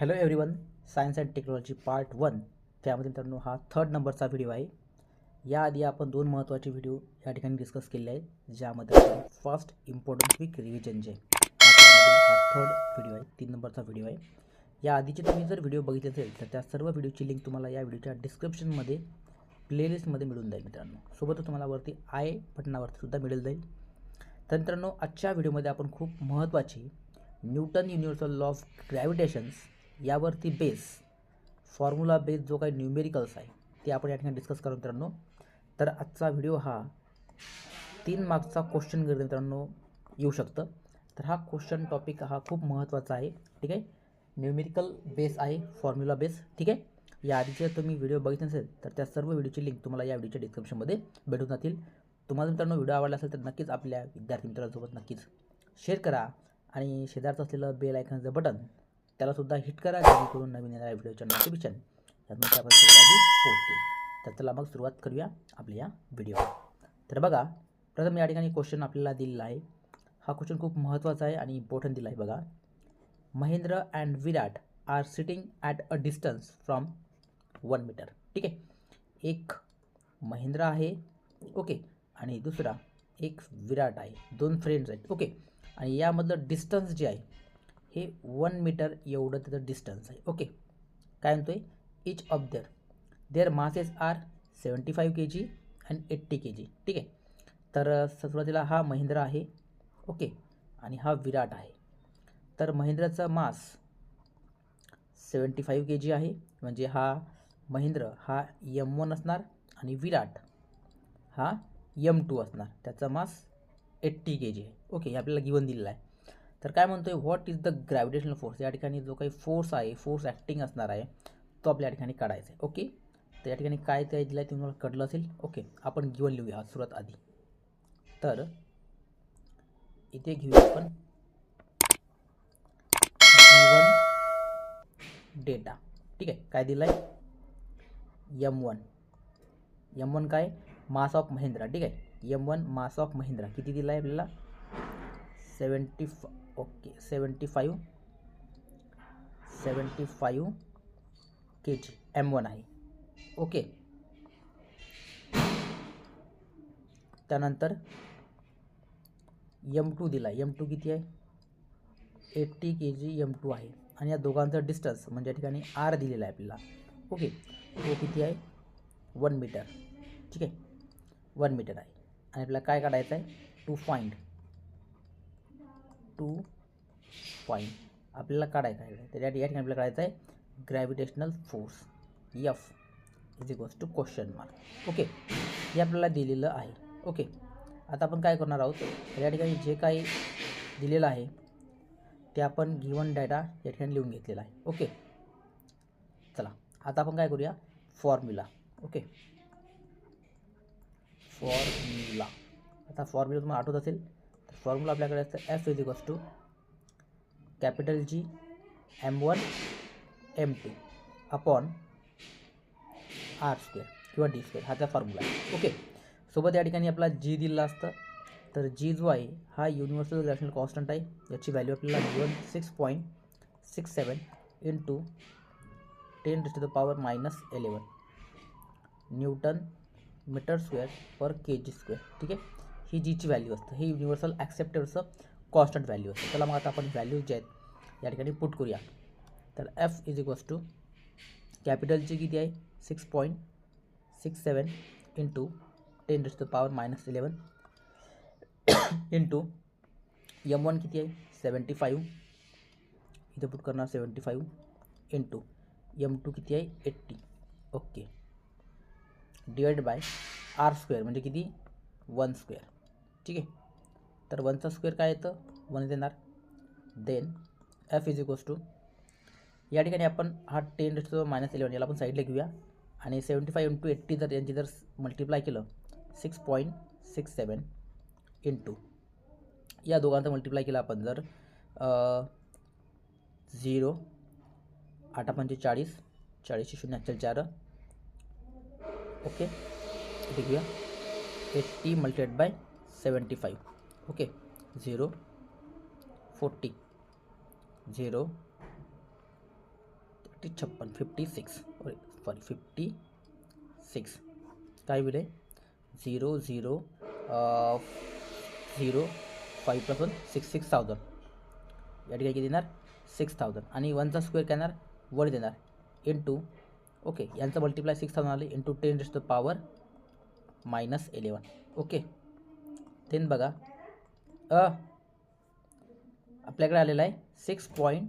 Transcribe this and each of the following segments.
Hello everyone science and technology part one त्यामध्ये मित्रांनो हा थर्ड नंबरचा व्हिडिओ आहे. याआधी आपण दोन महत्त्वाचे व्हिडिओ या ठिकाणी डिस्कस केले आहेत ज्यामध्ये फर्स्ट इम्पॉर्टंट क्विक रिव्हिजन जे आहे, हा थर्ड व्हिडिओ आहे तीन नंबरचा व्हिडिओ आहे. या आधीचे तुम्ही जर व्हिडिओ बघितले असेल तर त्या सर्व व्हिडिओची लिंक तुम्हाला या व्हिडिओच्या डिस्क्रिप्शनमध्ये प्लेलिस्टमध्ये मिळून जाईल मित्रांनो. सोबतच तुम्हाला वरती आय बटनावरती सुद्धा मिळेल जाईल. तर मित्रांनो आजच्या व्हिडिओमध्ये आपण खूप महत्त्वाची Newton universal law of gravitations यावरती बेस फॉर्म्युला बेस जो काही न्यूमेरिकल्स आहे ते आपण या ठिकाणी डिस्कस करू मित्रांनो. तर आजचा व्हिडिओ हा तीन मार्क्सचा क्वेश्चन गरजे मित्रांनो येऊ शकतं. तर हा क्वेश्चन टॉपिक हा खूप महत्त्वाचा आहे ठीक आहे? न्यूमेरिकल बेस आहे फॉर्म्युला बेस ठीक आहे? या आधीचे तुम्ही व्हिडिओ बघितले नसेल तर त्या सर्व व्हिडिओची लिंक तुम्हाला या व्हिडिओच्या डिस्क्रिप्शनमध्ये भेटून जातील. तुम्हाला मित्रांनो व्हिडिओ आवडला असेल तर नक्कीच आपल्या विद्यार्थी मित्रांसोबत नक्कीच शेअर करा. आणि शेजारचं असलेलं बेल आयकनचं बटन त्यालासुद्धा हिट करा जेणेकरून नवीन येणाऱ्या व्हिडिओच्या नोटिफिकेशन यातून त्यापर्यंत आधी तर चला मग सुरुवात करूया आपल्या या व्हिडिओ तर बघा प्रथम या ठिकाणी क्वेश्चन आपल्याला दिलेला आहे. हा क्वेश्चन खूप महत्त्वाचा आहे आणि इम्पॉर्टंट दिला आहे बघा. Mahendra and Virat are sitting at a distance from one meter ठीक आहे? एक महेंद्र आहे ओके आणि दुसरा एक विराट आहे. दोन फ्रेंड्स आहेत ओके आणि यामधलं डिस्टन्स जे आहे हे वन मीटर एवढं त्याचं डिस्टन्स आहे. ओके काय म्हणतो आहे each of their their masses are seventy five K G and eighty K G ठीक आहे? तर सुरुवातीला हा महिंद्रा आहे. ओके आणि हा विराट आहे. तर महिंद्राचा मास सेवन्टी फाईव्ह के जी आहे. म्हणजे हा महिंद्र हा यम वन असणार आणि विराट हा यम टू असणार. त्याचा मास एट्टी के जी आहे. ओके हे आपल्याला गिवन दिलेला आहे. तर काय म्हणतो आहे what is the gravitational force या ठिकाणी जो काही फोर्स आहे फोर्स ॲक्टिंग असणार आहे तो आपल्या या ठिकाणी काढायचा आहे ओके तर या ठिकाणी काय ते दिलं आहे तुम्हाला कळलं असेल ओके आपण गिवन लिहूया सुरुवात आधी. तर इथे घेऊया आपण गिवन डेटा ठीक आहे काय दिलं आहे यम वन यम वन काय? मास ऑफ महिंद्रा ठीक आहे M one mass of Mahindra किती दिला आहे आपल्याला? सेवन्टी फ okay seventy five. Seventy five K G M one आहे. ओके. त्यानंतर यम टू दिला यम टू किती आहे? Eighty K G M two आहे. आणि या दोघांचं डिस्टन्स म्हणजे या ठिकाणी आर दिलेला आहे आपल्याला. ओके. तो किती आहे? One metre. ठीक आहे? वन मीटर आहे. आणि आपल्याला काय काढायचं आहे? टू फाइंड टू पॉईंट आपल्याला काढायचं आहे तर या ठिकाणी आपल्याला काढायचं आहे gravitational force. F is equals to question mark okay हे आपल्याला दिलेलं आहे. ओके आता आपण काय करणार आहोत? तर या ठिकाणी जे काही दिलेलं आहे ते आपण गिवन डाटा या ठिकाणी लिहून घेतलेला आहे. ओके चला. आता आपण काय करूया? फॉर्म्युला ओके फॉर्म्युला आता फॉर्म्युला तुम्हाला आठवत असेल? फॉर्म्युला आपल्याकडे असतं F is equals to capital G M one M two upon R square किंवा डी स्क्वेअर हा त्या फॉर्म्युला आहे. ओके सोबत या ठिकाणी आपला जी दिलेला असतं. तर जी जो आहे हा युनिव्हर्सल ग्रॅव्हिटेशनल कॉन्स्टंट आहे. याची व्हॅल्यू आपल्याला one six point six seven into ten to the power minus eleven newton metre square per K G square ठीक आहे? ही जीची व्हॅल्यू असतं हे युनिव्हर्सल ॲक्सेप्टेडचं कॉन्स्टंट व्हॅल्यू असतं. त्याला मग आता आपण व्हॅल्यूज जे आहेत या ठिकाणी पुट करूया. तर एफ इज इक्वल्स टू कॅपिटलची किती आहे? Six point six seven into ten to power minus eleven into M one किती आहे? सेवन्टी फाईव्ह इथे पुट करणार seventy five into M two किती आहे? Eighty okay divide by R square म्हणजे किती? वन स्क्वेअर ठीक आहे. तर वनचा स्क्वेअर काय येतं? वन देणार. Then F is equals to या ठिकाणी आपण हा टेन टू मायनस इलेवन याला आपण साईडला घेऊया. आणि सेवन्टी फाईव्ह इंटू एट्टी जर यांची जर मल्टिप्लाय केलं six point six seven into या दोघांचं मल्टिप्लाय केला आपण जर झिरो आठ पंचे चाळीस चाळीसशे शून्य अठ्ठेचाळीस चार. ओके? इथे घेऊया. Eighty multiplied by seventy five. Okay? Zero forty. Zero thirty छप्पन. Fifty six. Sorry fifty six. काय होईल zero zero zero five plus one six six thousand. या ठिकाणी किती देणार? Six thousand. आणि वनचा स्क्वेअर काय येणार वर देणार. इन टू ओके यांचं मल्टिप्लाय सिक्स थाउजंड आले. Into ten raised power minus eleven okay? Then बघा. अ. आपल्याकडे आलेला आहे six point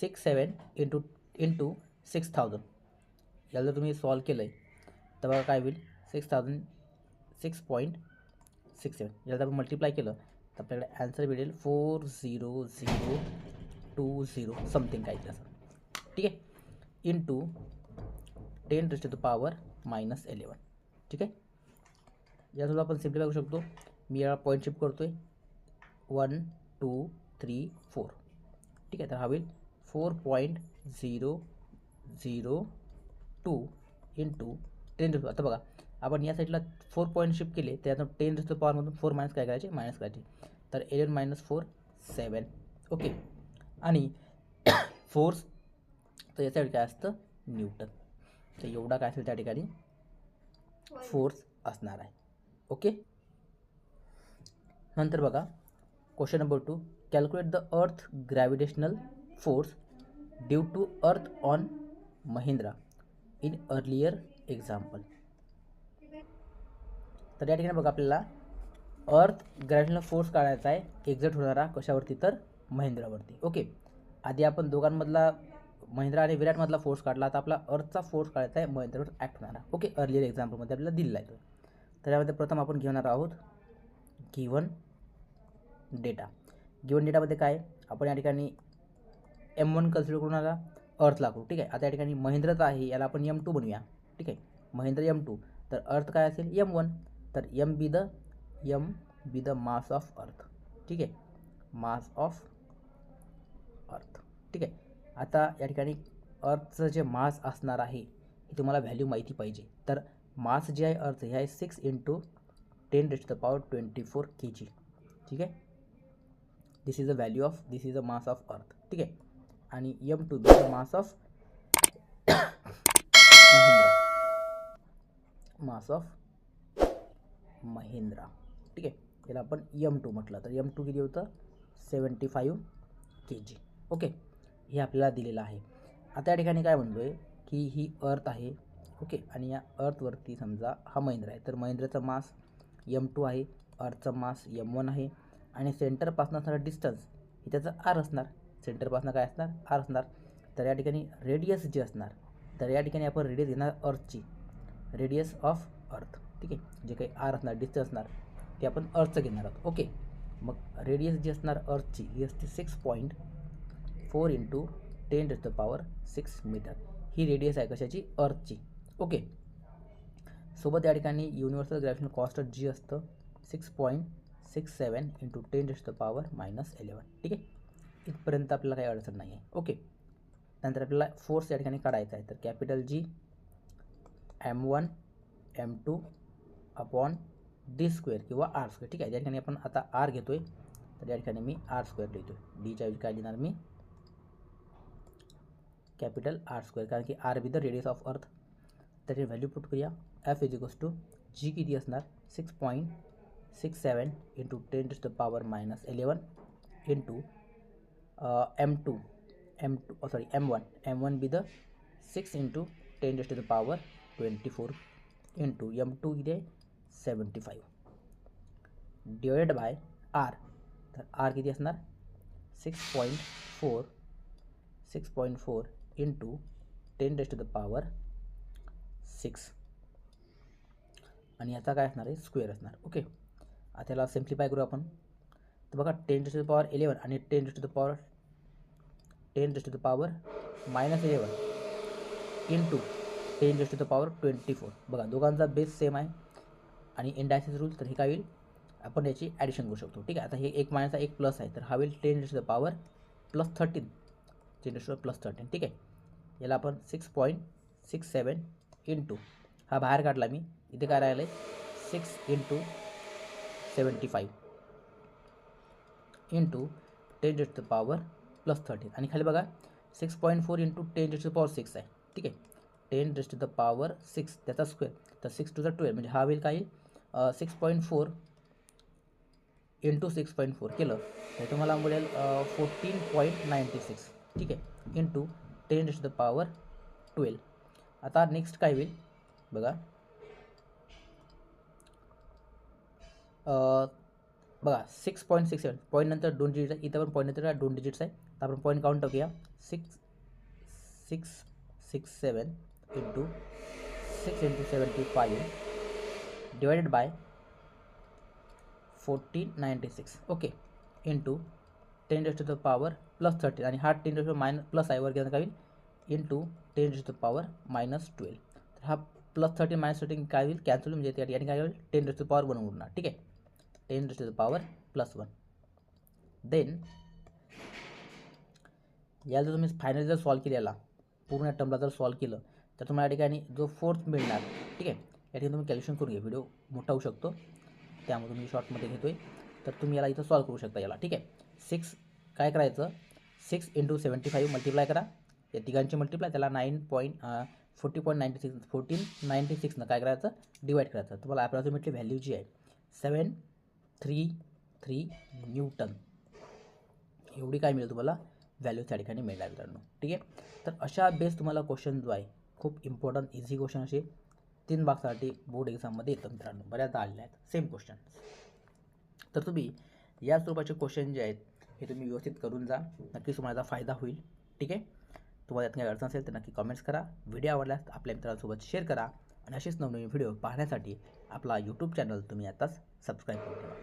six seven into into six thousand याला जर तुम्ही सॉल्व केलं आहे तर बघा काय होईल? Six thousand six point six seven याला जर आपण मल्टिप्लाय केलं तर आपल्याकडे ॲन्सर भेटेल four zero zero two zero something काही असं ठीक आहे? Into ten raised to power minus eleven ठीक आहे? यासुद्धा आपण सिम्प्लिफाय करू शकतो मी याला पॉईंट शिफ्ट करतो आहे वन टू थ्री फोर ठीक आहे तर हा होईल four point zero zero two into ten आता बघा आपण या साईडला फोर पॉईंट शिफ्ट केले त्यातून टेन रेस्ट पॉवरमधून फोर मायनस काय करायचे? मायनस करायचे. तर eleven minus four seven okay आणि फोर्स तर याच्यासाठी काय असतं? न्यूटन तर एवढा काय असेल त्या ठिकाणी? फोर्स असणार आहे. ओके नंतर बघा question number two calculate the earth gravitational force due to earth on Mahindra in earlier example तर या ठिकाणी बघा आपल्याला अर्थ ग्रॅव्हिटेशनल फोर्स काढायचा आहे. एक्झॅक्ट होणारा कशावरती? तर महिंद्रावरती. ओके आधी आपण दोघांमधला महिंद्रा आणि विराटमधला फोर्स काढला. आता आपला अर्थचा फोर्स काढायचा आहे. महिंद्रावर ॲक्ट होणारा. ओके अर्लियर एक्झाम्पलमध्ये आपल्याला दिलेला आहे तर यामध्ये प्रथम आपण घेणार आहोत गिवन डेटा गिवन डेटामध्ये काय? आपण या ठिकाणी एम वन कन्सिडर करून आला अर्थ लागू ठीक आहे? आता या ठिकाणी महिंद्राचा आहे याला आपण एम टू बनवूया ठीक आहे? महिंद्रा एम टू तर अर्थ काय असेल? एम वन तर M be the M be the mass of earth ठीक आहे? मास ऑफ अर्थ ठीक आहे? आता या ठिकाणी अर्थचं जे मास असणार आहे हे तुम्हाला व्हॅल्यू माहिती पाहिजे. तर मास जे आहे अर्थ हे आहे six into ten raise the power twenty four K G ठीक आहे? This is a value of this is a mass of earth ठीक आहे? आणि M two be the mass of Mahindra mass of Mahindra ठीक आहे? याला आपण M two म्हटलं तर यम टू किती होतं? Seventy five K G okay हे आपल्याला दिलेलं आहे. आता या ठिकाणी काय म्हणतो आहे की ही अर्थ आहे. ओके आणि या अर्थवरती समजा हा महिंद्रा आहे. तर महिंद्राचा मास एम टू आहे अर्थचा मास एम वन आहे आणि सेंटरपासून असणारा डिस्टन्स हे त्याचं आर असणार. सेंटरपासून काय असणार? आर असणार. तर या ठिकाणी रेडियस जी असणार तर या ठिकाणी आपण रेडियस घेणार अर्थची रेडियस ऑफ अर्थ ठीक आहे? जे काही आर असणार डिस्टन्स असणार ते आपण अर्थचं घेणार आहोत. ओके मग रेडियस जी असणार अर्थची ही असते six point four into ten to the power six metre he radius आहे कशाची? अर्थची ओके सोबत या ठिकाणी युनिव्हर्सल ग्रॅव्हिटेशनल कॉस्ट जी असतं. Six point six seven into ten raised the power minus eleven ठीक आहे? इथपर्यंत आपल्याला काही अडचण नाही आहे ओके नंतर आपल्याला फोर्स या ठिकाणी काढायचा आहे. G M one M two upon D square किंवा आर स्क्वेअर ठीक आहे? या ठिकाणी आपण आता आर घेतो आहे तर मी आर स्क्वेअर लिहितो आहे डीच्या ऐवजी काय मी? कॅपिटल आर स्क्वेअर कारण की R with the radius of earth त्याची व्हॅल्यू पुट करूया. F is equals to G किती असणार six point six seven into ten to the power minus eleven into M two M two sorry M one M one be the six into ten to the power twenty four into M two किती आहे seventy five divided by R तर R किती असणार six point four six point four into ten to the power six आणि याचा काय असणार आहे? स्क्वेअर असणार. ओके आता याला सिम्प्लिफाय करू आपण. तर बघा ten to the power eleven आणि ten to the power ten raised to the power minus eleven into ten raised to the power twenty four बघा दोघांचा बेस सेम आहे. आणि इंडायसिस रूल तर हे काय होईल? आपण याची ॲडिशन करू शकतो. ठीक आहे? आता हे एक मायनसचा एक प्लस आहे. तर हा होईल ten to the power plus thirteen ten raised plus thirteen ठीक आहे? याला आपण six point six seven into हा बाहेर काढला मी. इथे काय राहिलं आहे six into seventy five into ten raised the power plus thirteen आणि खाली बघा six point four into ten raised to power six आहे. ठीक आहे? Ten raised the power six त्याचा स्क्वेअर तर सिक्स टू द ट्वेल्व म्हणजे हा होईल काही six point four into six point four केलं? तर तुम्हाला मिळेल फोर्टीन पॉईंट नाईंटी सिक्स ठीक आहे? Into ten raised the power twelve आता नेक्स्ट काय होईल? बघा अ, बघा six point six seven point नंतर दोन डिजिट आहे. इथं पण पॉईंट नंतर दोन डिजिट्स आहे. तर आपण पॉईंट काउंट टाकूया. Six six six seven into six into seventy five divided by fourteen ninety six okay into ten raised to the power plus thirty आणि हा टेन रेस्ट मायनस प्लस आहे वर गेला काही into ten raised to the power minus twelve तर हा plus thirty minus thirteen काय होईल? कॅन्सल म्हणजे त्या ठिकाणी काय होईल? टेन रेस्ट टू पॉवर बनवून उरणार ठीक आहे? Ten raised to the power plus one then याला जर तुम्ही फायनली जर सॉल्व केलेला पूर्ण या टर्मला जर सॉल्व केलं तर तुम्हाला या ठिकाणी जो फोर्थ मिळणार ठीक आहे या ठिकाणी तुम्ही कॅल्क्युलेशन करून घ्या. व्हिडिओ मोठा होऊ शकतो. त्यामुळे तुम्ही शॉर्टमध्ये घेतो आहे तर तुम्ही याला इथं सॉल्व करू शकता याला ठीक आहे. सिक्स काय करायचं? Six into seventy five multiply करा. या तिघांची मल्टिप्लाय त्याला nine point forty point ninety six fourteen ninety six काय करायचं? डिवाईड करायचं. तुम्हाला अप्रॉक्सिमेटली व्हॅल्यू जी आहे सेवन थ्री थ्री न्यूटन. एवढी काय मिळेल तुम्हाला? व्हॅल्यू त्या ठिकाणी मिळणार मित्रांनो. ठीक आहे? तर अशा बेस तुम्हाला क्वेश्चन जो आहे खूप इम्पॉर्टंट इझी क्वेश्चन असे तीन भागसाठी बोर्ड एक्झाममध्ये येतं मित्रांनो. बऱ्याचदा आलेल्या आहेत. सेम क्वेश्चन तर तुम्ही या स्वरूपाचे क्वेश्चन जे आहेत हे तुम्ही व्यवस्थित करून जा. नक्कीच तुम्हाला याचा फायदा होईल. ठीक आहे? तुम्हाला यात काही अडचण असेल तर नक्की कमेंट्स करा. व्हिडिओ आवडल्यास आपल्या मित्रांसोबत शेअर करा. आणि असेच नवनवीन व्हिडिओ पाहण्यासाठी आपला यूट्यूब चॅनल तुम्ही आताच सबस्क्राईब करून ठेवा.